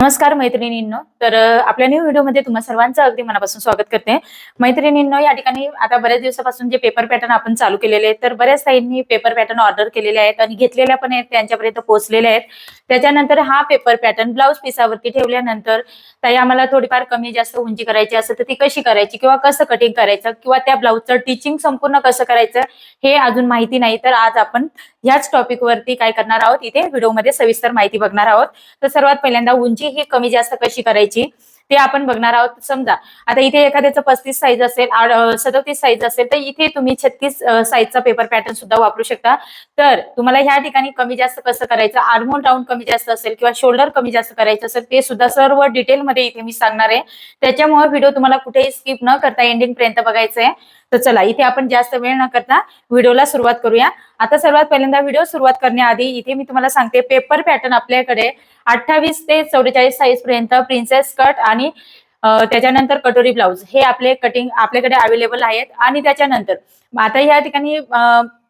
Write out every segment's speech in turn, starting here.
नमस्कार मैत्रिणींनो. तर आपल्या न्यू व्हिडिओमध्ये तुम्हा सर्वांचं अगदी मनापासून स्वागत करते. मैत्रिणींनो या ठिकाणी आता बऱ्याच दिवसापासून जे पेपर पॅटर्न आपण चालू केलेले आहेत तर बऱ्याच ताईंनी पेपर पॅटर्न ऑर्डर केलेले आहेत आणि घेतलेल्या पण आहेत त्यांच्यापर्यंत पोहोचलेले आहेत. त्याच्यानंतर हा पेपर पॅटर्न ब्लाऊज पिसावरती ठेवल्यानंतर ताई आम्हाला थोडीफार कमी जास्त उंची करायची असेल तर ती कशी करायची किंवा कसं कटिंग करायचं किंवा त्या ब्लाऊजचं टिचिंग संपूर्ण कसं करायचं हे अजून माहिती नाही. तर आज आपण ह्याच टॉपिक वरती काय करणार आहोत? इथे व्हिडिओमध्ये सविस्तर माहिती बघणार आहोत. तर सर्वात पहिल्यांदा उंची ही कमी जास्त कशी करायची? ते आपण बघणार आहोत. समजा आता इथे एखाद्याचं पस्तीस साईज असेल सदोतीस साईज असेल तर इथे तुम्ही छत्तीस साईजचा पेपर पॅटर्न सुद्धा वापरू शकता. तर तुम्हाला ह्या ठिकाणी कमी जास्त कसं करायचं? आर्मोल राऊंड कमी जास्त असेल किंवा शोल्डर कमी जास्त करायचं असेल ते सुद्धा सर्व डिटेलमध्ये इथे मी सांगणार आहे. त्याच्यामुळे व्हिडिओ तुम्हाला कुठेही स्किप न करता एंडिंग पर्यंत बघायचं आहे तर चला इथे आपण जास्त वेळ न करता व्हिडिओला सुरुवात करूया. आता सर्वात पहिल्यांदा व्हिडिओ सुरुवात करण्याआधी इथे मी तुम्हाला सांगते पेपर पॅटर्न आपल्याकडे अठ्ठावीस ते चौवेचाळीस साईज पर्यंत प्रिन्सेस कट आणि आणि त्याच्यानंतर कटोरी ब्लाऊज. हे आपले कटिंग आपल्याकडे अवेलेबल आहेत. आणि त्याच्यानंतर आता या ठिकाणी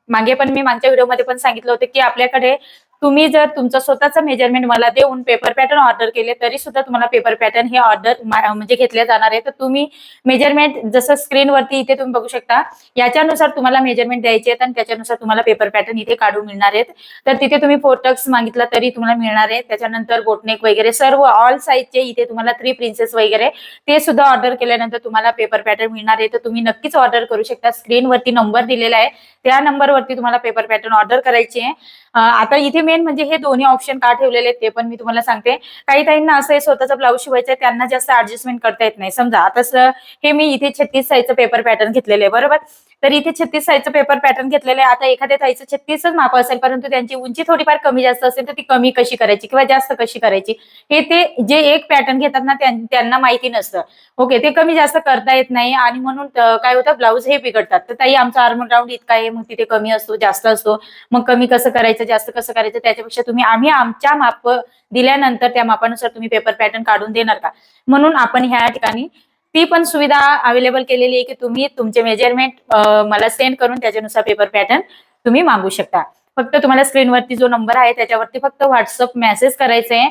मागे पण मी मागच्या व्हिडिओमध्ये पण सांगितलं होतं की आपल्याकडे तुम्ही जर तुमचं स्वतःचं मेजरमेंट मला देऊन पेपर पॅटर्न ऑर्डर केले तरी सुद्धा तुम्हाला पेपर पॅटर्न हे ऑर्डर म्हणजे घेतले जाणार आहे. तर तुम्ही मेजरमेंट जसं स्क्रीनवरती इथे तुम्ही बघू शकता याच्यानुसार तुम्हाला मेजरमेंट द्यायचे आहेत आणि त्याच्यानुसार तुम्हाला पेपर पॅटर्न इथे काढून मिळणार आहेत. तर तिथे तुम्ही फोटक्स मागितला तरी तुम्हाला मिळणार आहे. त्याच्यानंतर बोटनेक वगैरे सर्व ऑल साईजचे इथे तुम्हाला थ्री प्रिन्सेस वगैरे ते सुद्धा ऑर्डर केल्यानंतर तुम्हाला पेपर पॅटर्न मिळणार आहे. तर तुम्ही नक्कीच ऑर्डर करू शकता. स्क्रीनवरती नंबर दिलेला आहे. त्या नंबरवरती तुम्हाला पेपर पॅटर्न ऑर्डर करायची आहे. आता इथे मेन म्हणजे हे दोन्ही ऑप्शन का ठेवलेले आहेत ते पण मी तुम्हाला सांगते. काही ताईंना असं आहे स्वतःचा ब्लाऊज शिवायचं आहे त्यांना जास्त ऍडजस्टमेंट करता येत नाही. समजा आता हे मी इथे छत्तीस साईजचं पेपर पॅटर्न घेतलेलं आहे बरोबर? तर इथे छत्तीस साईजचं पेपर पॅटर्न घेतलेलं आहे. आता एखाद्या ताईचं छत्तीसच माप असेल परंतु त्यांची उंची थोडीफार कमी जास्त असेल तर ती कमी कशी करायची किंवा जास्त कशी करायची? हे ते जे एक पॅटर्न घेतात ना त्यांना माहिती नसतं. ओके ते कमी जास्त करता येत नाही आणि म्हणून काय होतं? ब्लाऊज हे बिघडतात. तर ताई आमचा आर्मल राऊंड इतका आहे मग तिथे कमी असतो जास्त असतो. मग कमी कसं करायचं जास्त कसं करायचं? त्याच्यापेक्षा तुम्ही आम्ही आमच्या माप दिल्यानंतर त्या मापानुसार तुम्ही पेपर पॅटर्न काढून देणार का? म्हणून आपण ह्या ठिकाणी ती पण सुविधा अवेलेबल केलेली आहे की तुम्ही तुमचे मेजरमेंट मला सेंड करून त्याच्यानुसार पेपर पॅटर्न तुम्ही मागू शकता. फक्त तुम्हाला स्क्रीनवरती जो नंबर आहे त्याच्यावरती फक्त व्हॉट्सअप मेसेज करायचा आहे.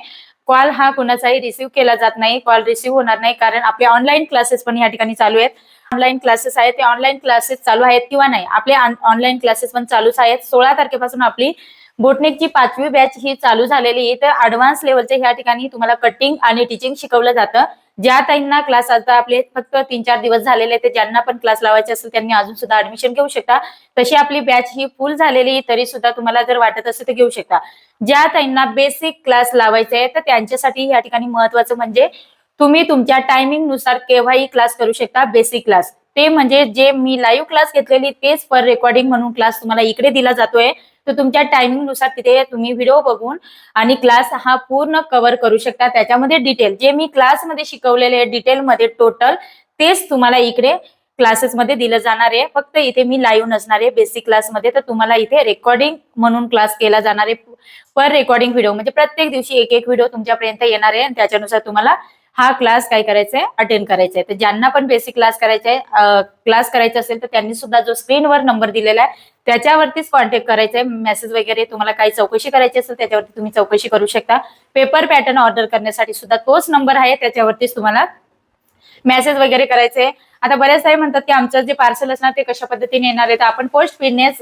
कॉल हा कोणाचाही रिसिव्ह केला जात नाही. कॉल रिसिव्ह होणार नाही कारण आपले ऑनलाईन क्लासेस पण या ठिकाणी चालू आहेत. ऑनलाईन क्लासेस आहेत ते ऑनलाईन क्लासेस चालू आहेत किंवा नाही? आपले ऑनलाईन क्लासेस पण चालूच आहेत. सोळा तारखेपासून आपली बोटनेकची पाचवी बॅच ही चालू झालेली आहे. तर ऍडव्हान्स लेवलच्या ह्या ठिकाणी तुम्हाला कटिंग आणि टीचिंग शिकवलं जातं. ज्या ताईंना क्लास आता आपले फक्त तीन चार दिवस झालेले आहेत, ते ज्यांना पण क्लास लावायचे असेल त्यांनी अजून सुद्धा ऍडमिशन घेऊ शकता. तशी आपली बॅच ही फुल झालेली तरी सुद्धा तुम्हाला जर वाटत असेल तर घेऊ शकता. ज्या ताईंना बेसिक क्लास लावायचे आहे तर त्यांच्यासाठी या ठिकाणी महत्वाचं म्हणजे तुम्ही तुमच्या टायमिंगनुसार केव्हाही क्लास करू शकता बेसिक क्लास ते म्हणजे जे मी लाईव्ह क्लास घेतलेली तेच पर रेकॉर्डिंग म्हणून क्लास तुम्हाला इकडे दिला जातोय. तर तुमच्या टायमिंगनुसार तिथे तुम्ही व्हिडिओ बघून आणि क्लास हा पूर्ण कव्हर करू शकता. त्याच्यामध्ये डिटेल जे मी क्लासमध्ये शिकवलेले डिटेलमध्ये टोटल तेच तुम्हाला इकडे क्लासेसमध्ये दिलं जाणार आहे. फक्त इथे मी लाईव्ह नसणार आहे बेसिक क्लासमध्ये तर तुम्हाला इथे रेकॉर्डिंग म्हणून क्लास केला जाणार आहे. पर रेकॉर्डिंग व्हिडिओ म्हणजे प्रत्येक दिवशी एक एक व्हिडिओ तुमच्यापर्यंत येणार आहे आणि त्याच्यानुसार तुम्हाला हा क्लास काय करायचा आहे अटेंड करायचा आहे तर ज्यांना पण बेसिक क्लास करायचा आहे क्लास करायचा असेल तर त्यांनी सुद्धा जो स्क्रीनवर नंबर दिलेला आहे त्याच्यावरतीच कॉन्टॅक्ट करायचा आहे मेसेज वगैरे तुम्हाला काही चौकशी करायची असेल त्याच्यावरती तुम्ही चौकशी करू शकता. पेपर पॅटर्न ऑर्डर करण्यासाठी सुद्धा तोच नंबर आहे त्याच्यावरतीच तुम्हाला मेसेज वगैरे करायचे आता बऱ्याच काही म्हणतात की आमचं जे पार्सल असणार ते कशा पद्धतीने येणार आहे तर आपण पोस्ट स्पीडनेच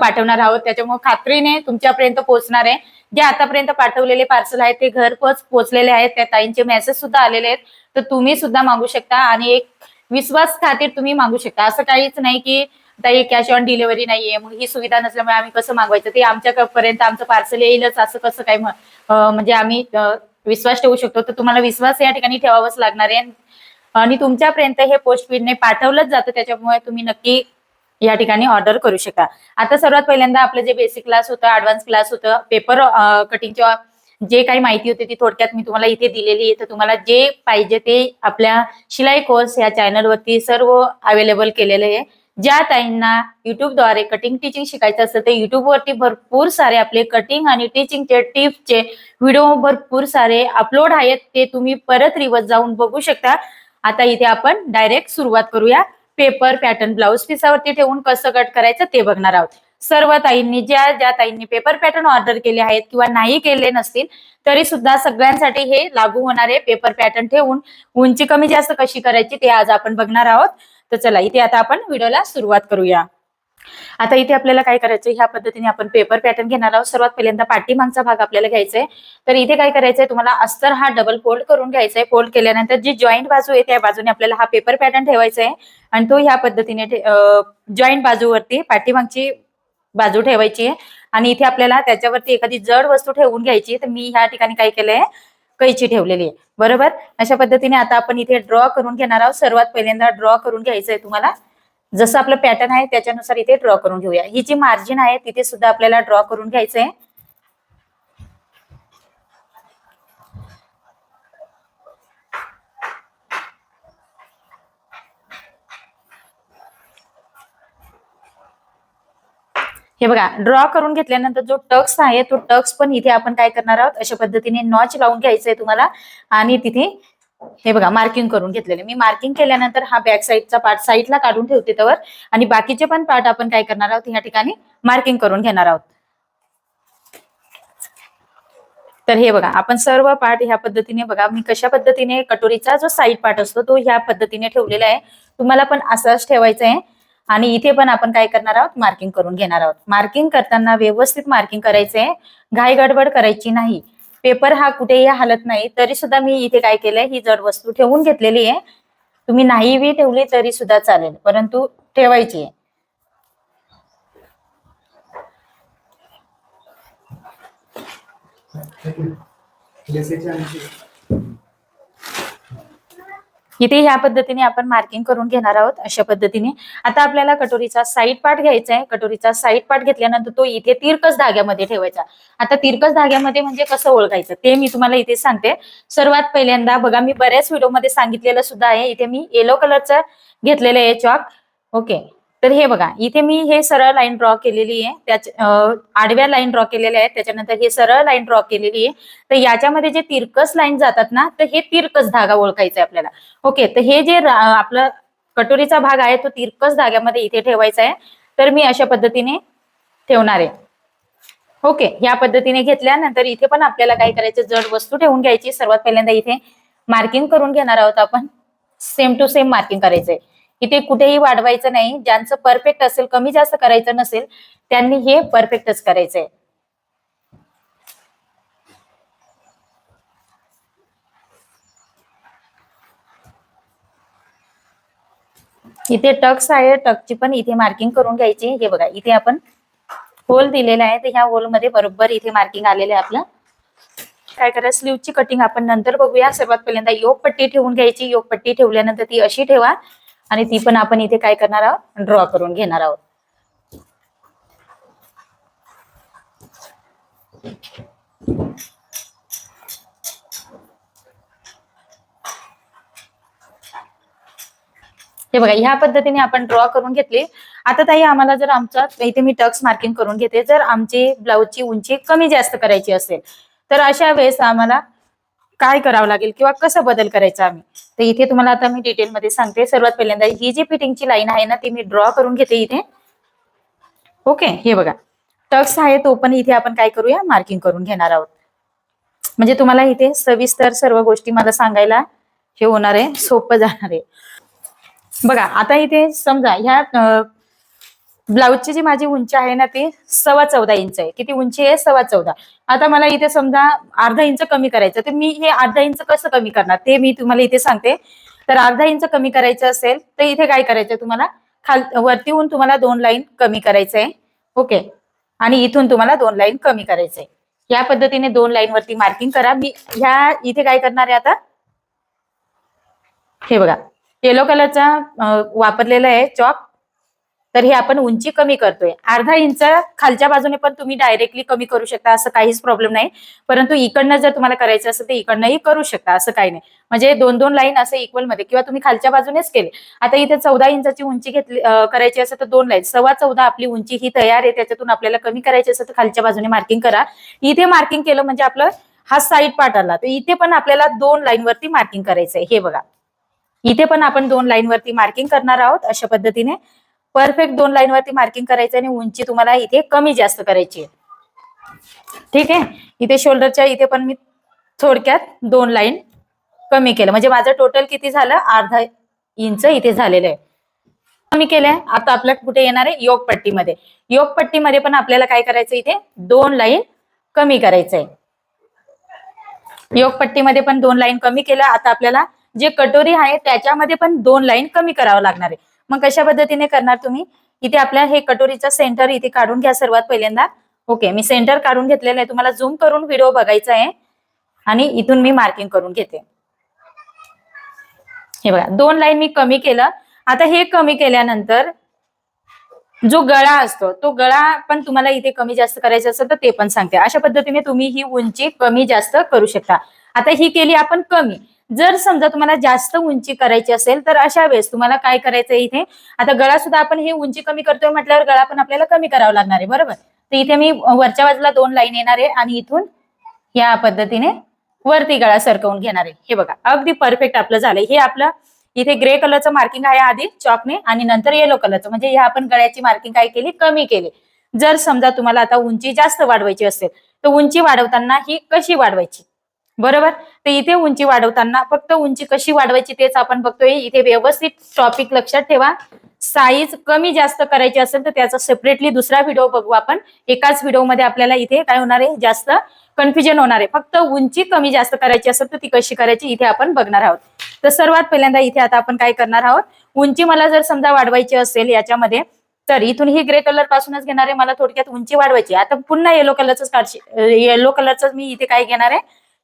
पाठवणार आहोत. त्याच्यामुळे खात्रीने तुमच्यापर्यंत पोहोचणार आहे. जे आतापर्यंत पाठवलेले पार्सल आहेत ते घरपोच पोहोचलेले आहेत. त्या ताईंचे मेसेज सुद्धा आलेले आहेत. तर तुम्ही सुद्धा मागू शकता आणि एक विश्वास खातीर तुम्ही मागू शकता. असं काहीच नाही की ताई कॅश ऑन डिलिव्हरी नाहीये. मग ही सुविधा नसल्यामुळे आम्ही कसं मागवायचं? ते आमच्यापर्यंत आमचं पार्सल येईलच. असं कसं काय म्हणजे आम्ही विश्वास ठेवू शकतो. तर तुम्हाला विश्वास या ठिकाणी ठेवावाच लागणार आहे. आणि तुमच्यापर्यंत हे पोस्ट स्पीडने पाठवलंच जातं. त्याच्यामुळे तुम्ही नक्की या ठिकाणी ऑर्डर करू शकता आता सर्वात पहिल्यांदा आपलं जे बेसिक क्लास होतं ऍडव्हान्स क्लास होतं पेपर कटिंगच्या जे काही माहिती होती ती थोडक्यात मी तुम्हाला इथे दिलेली आहे. तर तुम्हाला जे पाहिजे ते आपल्या शिलाई कोर्स या चॅनलवरती सर्व अवेलेबल केलेले आहे. ज्या ताईंना युट्यूबद्वारे कटिंग टीचिंग शिकायचं असतं ते युट्यूबवरती भरपूर सारे आपले कटिंग आणि टीचिंगचे टिप्सचे व्हिडिओ भरपूर सारे अपलोड आहेत. ते तुम्ही परत रिवर्स जाऊन बघू शकता. आता इथे आपण डायरेक्ट सुरुवात करूया. पेपर पॅटर्न ब्लाऊज पिसावरती ठेवून कसं कट करायचं ते बघणार आहोत. सर्व ताईंनी ज्या ज्या ताईंनी पेपर पॅटर्न ऑर्डर केले आहेत किंवा नाही केले नसतील तरी सुद्धा सगळ्यांसाठी हे लागू होणारे पेपर पॅटर्न ठेवून. उंची कमी जास्त कशी करायची ते आज आपण बघणार आहोत. तर चला इथे आता आपण व्हिडिओला सुरुवात करूया. आता इथे आपल्याला काय करायचं ह्या पद्धतीने आपण पेपर पॅटर्न घेणार आहोत. सर्वात पहिल्यांदा पाठीमागचा भाग आपल्याला घ्यायचा आहे तर इथे काय करायचंय? तुम्हाला अस्तर हा डबल फोल्ड करून घ्यायचा आहे फोल्ड केल्यानंतर जी जॉईंट बाजू आहे त्या बाजूने आपल्याला हा पेपर पॅटर्न ठेवायचा आहे आणि तो ह्या पद्धतीने जॉईंट बाजूवरती पाठीमागची बाजू ठेवायची आहे. आणि इथे आपल्याला त्याच्यावरती एखादी जड वस्तू ठेवून घ्यायची तर मी ह्या ठिकाणी काय केलंय? कैची ठेवलेली आहे. बरोबर? अशा पद्धतीने आता आपण इथे ड्रॉ करून घेणार आहोत. सर्वात पहिल्यांदा ड्रॉ करून घ्यायचंय तुम्हाला. जसं आपलं पॅटर्न आहे त्याच्यानुसार इथे ड्रॉ करून घेऊया. ही जी मार्जिन आहे तिथे सुद्धा आपल्याला ड्रॉ करून घ्यायचं आहे हे बघा ड्रॉ करून घेतल्यानंतर जो टक्स आहे तो टक्स पण इथे आपण काय करणार आहोत? अशा पद्धतीने नॉच लावून घ्यायचंय तुम्हाला. आणि तिथे हे बघा मार्किंग करून घेतलेले. मी मार्किंग केल्यानंतर हा बॅक साईडचा पार्ट साईडला काढून ठेवते त्यावर आणि बाकीचे पण पार्ट आपण काय करणार आहोत? या ठिकाणी मार्किंग करून घेणार आहोत. तर हे बघा आपण सर्व पार्ट ह्या पद्धतीने बघा मी कशा पद्धतीने कटोरीचा जो साईड पार्ट असतो तो ह्या पद्धतीने ठेवलेला आहे. तुम्हाला पण असाच ठेवायचा आहे. आणि इथे पण आपण काय करणार आहोत? मार्किंग करून घेणार आहोत. मार्किंग करताना व्यवस्थित मार्किंग करायचं आहे घाई गडबड करायची नाही. पेपर हा कुठेही हालत नाही तरी सुद्धा मी इथे काय केलंय ही जड वस्तू ठेवून घेतलेली आहे तुम्ही नाही बी ठेवली तरी सुद्धा चालेल परंतु ठेवायची आहे. इथे ह्या पद्धतीने आपण मार्किंग करून घेणार आहोत अशा पद्धतीने. आता आपल्याला कटोरीचा साईड पार्ट घ्यायचा आहे. कटोरीचा साईड पार्ट घेतल्यानंतर तो इथे तिरकस धाग्यामध्ये ठेवायचा. आता तिरकस धाग्यामध्ये म्हणजे कसं ओळखायचं? ते मी तुम्हाला इथे सांगते. सर्वात पहिल्यांदा बघा मी बऱ्याच व्हिडिओमध्ये सांगितलेलं सुद्धा आहे. इथे मी येलो कलरचं घेतलेलं आहे चॉक ओके तर हे बघा इथे मी हे सरळ लाईन ड्रॉ केलेली आहे. त्याच्या आडव्या लाईन ड्रॉ केलेल्या आहेत. त्याच्यानंतर हे सरळ लाईन ड्रॉ केलेली आहे. तर याच्यामध्ये जे तिरकस लाईन जातात ना तर हे तिरकस धागा ओळखायचा आहे आपल्याला. ओके तर हे जे आपलं कटोरीचा भाग आहे तो तिरकस धाग्यामध्ये इथे ठेवायचा आहे. तर मी अशा पद्धतीने ठेवणार आहे. ओके या पद्धतीने घेतल्यानंतर इथे पण आपल्याला काय करायचं जड वस्तू ठेवून घ्यायची. सर्वात पहिल्यांदा इथे मार्किंग करून घेणार आहोत आपण. सेम टू सेम मार्किंग करायचंय. इथे कुठेही वाढवायचं नाही. ज्यांचं परफेक्ट असेल कमी जास्त करायचं नसेल त्यांनी हे परफेक्टच करायचंय. इथे टक्स आहे टकची पण इथे मार्किंग करून घ्यायची. हे बघा इथे आपण होल दिलेला आहे. तर ह्या होलमध्ये बरोबर इथे मार्किंग आलेलं आहे आपलं. काय करा स्लीवची कटिंग आपण नंतर बघूया. सर्वात पहिल्यांदा योग पट्टी ठेवून घ्यायची. योग पट्टी ठेवल्यानंतर ती अशी ठेवा. आणि ती पण आपण इथे काय करणार आहोत? ड्रॉ करून घेणार आहोत. हे बघा ह्या पद्धतीने आपण ड्रॉ करून घेतली. आता ताई आम्हाला जर आमचा इथे मी टक्स मार्किंग करून घेते. जर आमची ब्लाऊजची उंची कमी जास्त करायची असेल तर अशा वेळेस आम्हाला काय करावं लागेल किंवा कसं बदल करायचा आम्ही? तर इथे तुम्हाला आता मी डिटेलमध्ये सांगते. सर्वात पहिल्यांदा ही जी फिटिंगची लाईन आहे ना ती मी ड्रॉ करून घेते इथे. ओके हे बघा. टक्स आहे तो पण इथे आपण काय करूया? मार्किंग करून घेणार आहोत. म्हणजे तुम्हाला इथे सविस्तर सर्व गोष्टी मला सांगायला हे होणार आहे. सोपं जाणार आहे. बघा आता इथे समजा ह्या ब्लाऊजची जी माझी उंची आहे ना ती सव्वा चौदा इंच आहे. किती उंची आहे? सव्वा चौदा. आता मला इथे समजा अर्धा इंच कमी करायचं तर मी हे अर्धा इंच कसं कमी करणार? ते मी तुम्हाला इथे सांगते. तर अर्धा इंच कमी करायचं असेल तर इथे काय करायचं तुम्हाला? खाल वरती होऊन तुम्हाला दोन लाईन कमी करायचं आहे. ओके? आणि इथून तुम्हाला दोन लाईन कमी करायचं आहे. या पद्धतीने दोन लाईन वरती मार्किंग करा. मी ह्या इथे काय करणार आहे आता? हे बघा. येलो कलरचा वापरलेला आहे चॉक. तर हे आपण उंची कमी करतोय. अर्धा इंच खालच्या बाजूने पण तुम्ही डायरेक्टली कमी करू शकता असं काहीच प्रॉब्लेम नाही. परंतु इकडनं जर तुम्हाला करायचं असेल तर इकडनंही करू शकता असं काही नाही. म्हणजे दोन दोन लाईन असं इक्वलमध्ये किंवा तुम्ही खालच्या बाजूनेच केले. आता इथे चौदा इंचाची उंची घेतली करायची असेल तर दोन लाईन सव्वा चौदा आपली उंची ही तयार आहे त्याच्यातून आपल्याला कमी करायची असेल तर खालच्या बाजूने मार्किंग करा. इथे मार्किंग केलं म्हणजे आपलं हा साईड पार्ट आला. तर इथे पण आपल्याला दोन लाईन वरती मार्किंग करायचंय. हे बघा. इथे पण आपण दोन लाईन वरती मार्किंग करणार आहोत अशा पद्धतीने. परफेक्ट दोन लाईन वरती मार्किंग करायचं आणि उंची तुम्हाला इथे कमी जास्त करायची आहे. ठीक आहे? इथे शोल्डरच्या इथे पण मी थोडक्यात दोन लाईन कमी केलं. म्हणजे माझं टोटल किती झालं? अर्धा इंच इथे झालेलं आहे. कमी केलंय. आता आपल्या कुठे येणार आहे? योग पट्टीमध्ये योग पट्टीमध्ये पण आपल्याला काय करायचं इथे? दोन लाईन कमी करायचं आहे. योग पट्टीमध्ये पण दोन लाईन कमी केलं. आता आपल्याला जे कटोरी आहे त्याच्यामध्ये पण दोन लाईन कमी करावं लागणार आहे. मग कशा पद्धतीने करणार तुम्ही? इथे आपल्या हे कटोरीचा सेंटर इथे काढून घ्या सर्वात पहिल्यांदा. ओके मी सेंटर काढून घेतलेलं आहे. तुम्हाला झूम करून व्हिडिओ बघायचा आहे. आणि इथून मी मार्किंग करून घेते. हे बघा दोन लाईन मी कमी केलं. आता हे कमी केल्यानंतर जो गळा असतो तो गळा पण तुम्हाला इथे कमी जास्त करायचा असेल तर ते पण सांगते. अशा पद्धतीने तुम्ही ही उंची कमी जास्त करू शकता. आता ही केली आपण कमी. जर समजा तुम्हाला जास्त उंची करायची असेल तर अशा वेळेस तुम्हाला काय करायचं इथे? आता गळा सुद्धा आपण हे उंची कमी करतोय म्हटल्यावर गळा पण आपल्याला कमी करावा लागणार आहे बरोबर? तर इथे मी वरच्या बाजूला दोन लाईन येणार आहे आणि इथून या पद्धतीने वरती गळा सरकवून घेणार आहे. हे बघा अगदी परफेक्ट आपलं झालंय. हे आपलं इथे ग्रे कलरचं मार्किंग आहे आधी चॉकने आणि नंतर येलो कलरचं. म्हणजे हे आपण गळ्याची मार्किंग काय केली? कमी केली. जर समजा तुम्हाला आता उंची जास्त वाढवायची असेल तर उंची वाढवताना ही कशी वाढवायची? बरोबर? तर इथे उंची वाढवताना फक्त उंची कशी वाढवायची तेच आपण बघतोय. इथे व्यवस्थित टॉपिक लक्षात ठेवा. साईज कमी जास्त करायची असेल तर त्याचा सेपरेटली दुसरा व्हिडिओ बघू आपण. एकाच व्हिडिओमध्ये आपल्याला इथे काय होणार आहे? जास्त कन्फ्युजन होणार आहे. फक्त उंची कमी जास्त करायची असेल तर ती कशी करायची इथे आपण बघणार आहोत. तर सर्वात पहिल्यांदा इथे आता आपण काय करणार आहोत? उंची मला जर समजा वाढवायची असेल याच्यामध्ये तर इथून ही ग्रे कलर पासूनच घेणार आहे. मला थोडक्यात उंची वाढवायची आता पुन्हा येलो कलरच काढशी येलो कलरच मी इथे काय घेणार आहे?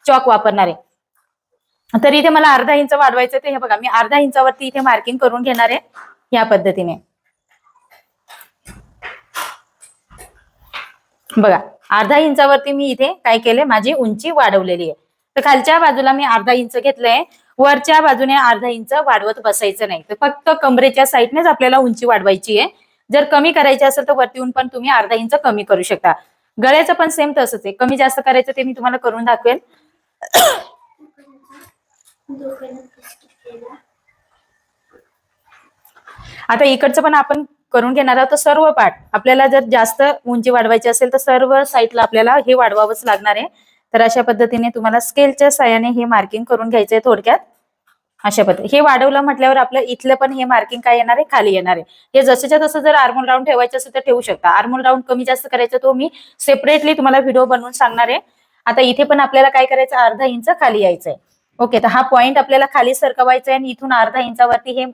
चॉक वापरणार. आहे तर इथे मला अर्धा इंच वाढवायचं ते हे बघा. मी अर्धा इंचावरती इथे मार्किंग करून घेणार आहे या पद्धतीने. बघा अर्धा इंचावरती मी इथे काय केले माझी उंची वाढवलेली आहे. तर खालच्या बाजूला मी अर्धा इंच घेतलंय. वरच्या बाजूने अर्धा इंच वाढवत बसायचं नाही. तर फक्त कमरेच्या साईडनेच आपल्याला उंची वाढवायची आहे. जर कमी करायची असेल तर वरती येऊन पण तुम्ही अर्धा इंच कमी करू शकता. गळ्याचं पण सेम तसंच आहे. कमी जास्त करायचं ते मी तुम्हाला करून दाखवेल. आता इकडचं पण आपण करून घेणार आहोत. तर सर्व पार्ट आपल्याला जर जास्त उंची वाढवायची असेल तर सर्व साईडला आपल्याला हे वाढवावंच लागणार आहे. तर अशा पद्धतीने तुम्हाला स्केलच्या साह्याने हे मार्किंग करून घ्यायचंय थोडक्यात. अशा पद्धती हे वाढवलं म्हटल्यावर आपलं इथलं पण हे मार्किंग काय येणार आहे? खाली येणार आहे. हे जसंच्या तसं जर आर्मोल राऊंड ठेवायचं असेल तर ठेवू शकता. आर्मोल राऊंड कमी जास्त करायचं तो मी सेपरेटली तुम्हाला व्हिडिओ बनवून सांगणार आहे. आता इथे पण आपल्याला काय करायचं? अर्धा इंच खाली यायचंय. ओके तर हा पॉइंट आपल्याला खाली सरकवायचा आहे आणि इथून अर्धा इंचावरती हे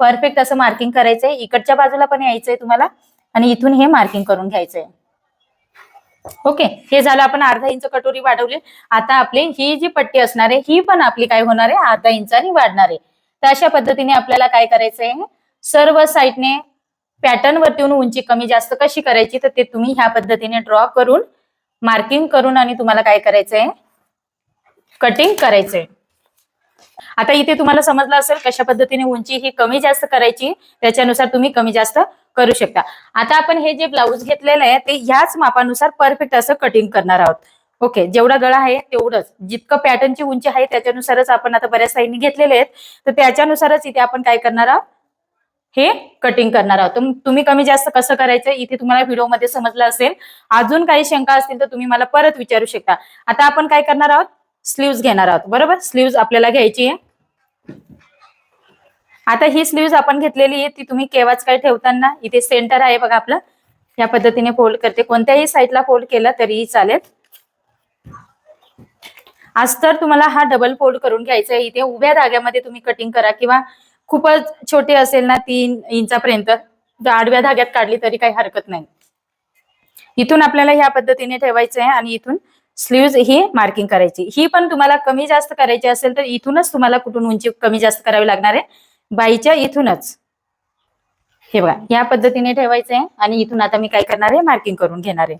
परफेक्ट असं मार्किंग करायचंय. इकडच्या बाजूला पण यायचंय तुम्हाला आणि इथून हे मार्किंग करून घ्यायचंय. ओके हे झालं आपण अर्धा इंच कटोरी वाढवली. आता आपली ही जी पट्टी असणार आहे ही पण आपली काय होणार आहे? अर्धा इंचानी वाढणार आहे. तर अशा पद्धतीने आपल्याला काय करायचंय? सर्व साईडने पॅटर्न वरती येऊन उंची कमी जास्त कशी करायची तर ते तुम्ही ह्या पद्धतीने ड्रॉ करून मार्किंग करून आणि तुम्हाला काय करायचंय? कटिंग करायचंय. आता इथे तुम्हाला समजलं असेल कशा पद्धतीने उंची ही कमी जास्त करायची त्याच्यानुसार तुम्ही कमी जास्त करू शकता. आता आपण हे जे ब्लाऊज घेतलेलं आहे ते ह्याच मापानुसार परफेक्ट असं कटिंग करणार आहोत. ओके जेवढा गळा आहे तेवढंच. जितकं पॅटर्नची उंची आहे त्याच्यानुसारच आपण आता बऱ्याच साईडनी घेतलेले आहेत. तर त्याच्यानुसारच इथे आपण काय करणार आहोत? हे कटिंग करणार आहोत. तुम्ही कमी जास्त कसं करायचं इथे तुम्हाला व्हिडिओमध्ये समजलं असेल. अजून काही शंका असतील तर तुम्ही मला परत विचारू शकता. आता आपण काय करणार आहोत? स्लीव्ज घेणार आहोत. बरोबर? स्लीव्ज आपल्याला घ्यायची आहे. आता ही स्लीव्ज आपण घेतलेली आहे. ती तुम्ही केव्हाच काय ठेवताना इथे सेंटर आहे बघा आपलं. या पद्धतीने फोल्ड करते. कोणत्याही साईडला फोल्ड केला तरीही चालेल. आज तर तुम्हाला हा डबल फोल्ड करून घ्यायचा आहे. इथे उभ्या धाग्यामध्ये तुम्ही कटिंग करा किंवा खूपच छोटे असेल ना तीन इंचापर्यंत. आडव्या धाग्यात काढली तरी काही हरकत नाही. इथून आपल्याला ह्या पद्धतीने ठेवायचं आहे आणि इथून स्लीव्ज ही मार्किंग करायची. ही पण तुम्हाला कमी जास्त करायची असेल तर इथूनच तुम्हाला कुठून उंची कमी जास्त करावी लागणार आहे? बाईच्या इथूनच. हे बघा या पद्धतीने ठेवायचं आहे आणि इथून आता मी काय करणार आहे? मार्किंग करून घेणार आहे.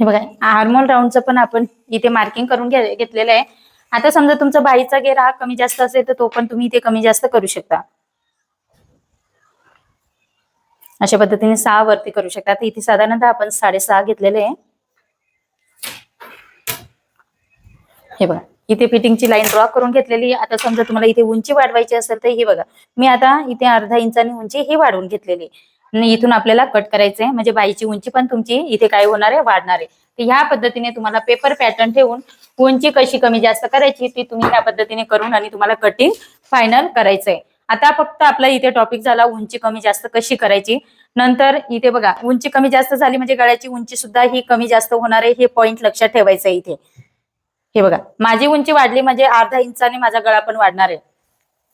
हे बघा हार्मोन राऊंडचं पण आपण इथे मार्किंग करून घेतलेलं आहे आता समजा तुमचा बाईचा गेरा हा कमी जास्त असेल तर तो पण तुम्ही इथे कमी जास्त करू शकता अशा पद्धतीने सहा वरती करू शकता आता इथे साधारणतः आपण साडेसहा घेतलेले आहे हे बघा इथे फिटिंगची लाईन ड्रॉ करून घेतलेली आहे. आता समजा तुम्हाला इथे उंची वाढवायची असेल तर हे बघा मी आता इथे अर्धा इंचानी उंची ही वाढवून घेतलेली आहे. आणि इथून आपल्याला कट करायचंय. म्हणजे बाईची उंची पण तुमची इथे काय होणार आहे वाढणार आहे. तर ह्या पद्धतीने तुम्हाला पेपर पॅटर्न ठेवून उंची कशी कमी जास्त करायची ती तुम्ही ह्या पद्धतीने करून आणि तुम्हाला कटिंग फायनल करायचंय. आता फक्त आपला इथे टॉपिक झाला उंची कमी जास्त कशी करायची. नंतर इथे बघा उंची कमी जास्त झाली म्हणजे गळ्याची उंची सुद्धा ही कमी जास्त होणार आहे हे पॉईंट लक्षात ठेवायचं आहे इथे. हे बघा माझी उंची वाढली म्हणजे अर्धा इंचाने माझा गळा पण वाढणार आहे.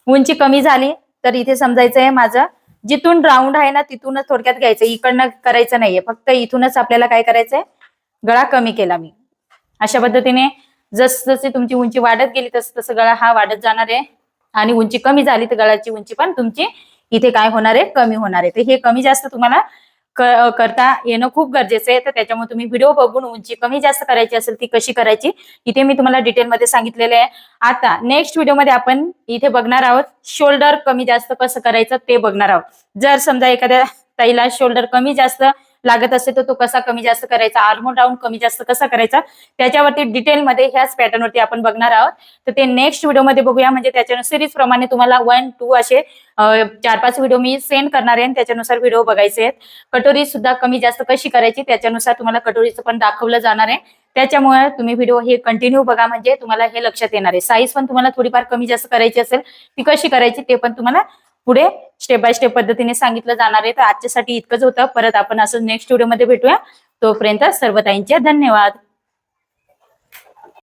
उंची कमी झाली तर इथे समजायचं आहे माझं जिथून राऊंड आहे ना तिथूनच थोडक्यात घ्यायचं. इकडनं करायचं नाहीये. फक्त इथूनच आपल्याला काय करायचंय? गळा कमी केला मी. अशा पद्धतीने जस जशी तुमची उंची वाढत गेली तस तसं गळा हा वाढत जाणार आहे. आणि उंची कमी झाली तर गळाची उंची पण तुमची इथे काय होणार आहे? कमी होणार आहे. तर हे कमी जास्त तुम्हाला करता येणं खूप गरजेचं आहे. तर त्याच्यामुळे तुम्ही व्हिडिओ बघून उंची कमी जास्त करायची असेल ती कशी करायची इथे मी तुम्हाला डिटेलमध्ये सांगितलेले आहे. आता नेक्स्ट व्हिडिओमध्ये आपण इथे बघणार आहोत शोल्डर कमी जास्त कसं करायचं ते बघणार आहोत. जर समजा एखाद्या ताईला शोल्डर कमी जास्त लागत असेल तर तो कसा कमी जास्त करायचा? आर्मोन राऊंड कमी जास्त कसा करायचा? त्याच्यावरती डिटेलमध्ये ह्याच पॅटर्नवरती आपण बघणार आहोत. तर ते नेक्स्ट व्हिडिओमध्ये बघूया. म्हणजे त्याच्या सिरीज प्रमाणे तुम्हाला वन टू असे चार पाच व्हिडिओ मी सेंड करणार आहे. आणि त्याच्यानुसार व्हिडिओ बघायचे आहेत. कटोरी सुद्धा कमी जास्त कशी करायची? त्याच्यानुसार तुम्हाला कटोरीचं पण दाखवलं जाणार आहे. त्याच्यामुळे तुम्ही व्हिडिओ हे कंटिन्यू बघा. म्हणजे तुम्हाला हे लक्षात येणार आहे. साईज पण तुम्हाला थोडीफार कमी जास्त करायची असेल ती कशी करायची ते पण तुम्हाला पुढे स्टेप बाय स्टेप पद्धतीने सांगितलं जाणार आहे. तर आजच्यासाठी इतकंच होतं. परत आपण असं नेक्स्ट व्हिडिओमध्ये भेटूया. तोपर्यंत सर्व ताईंचे धन्यवाद.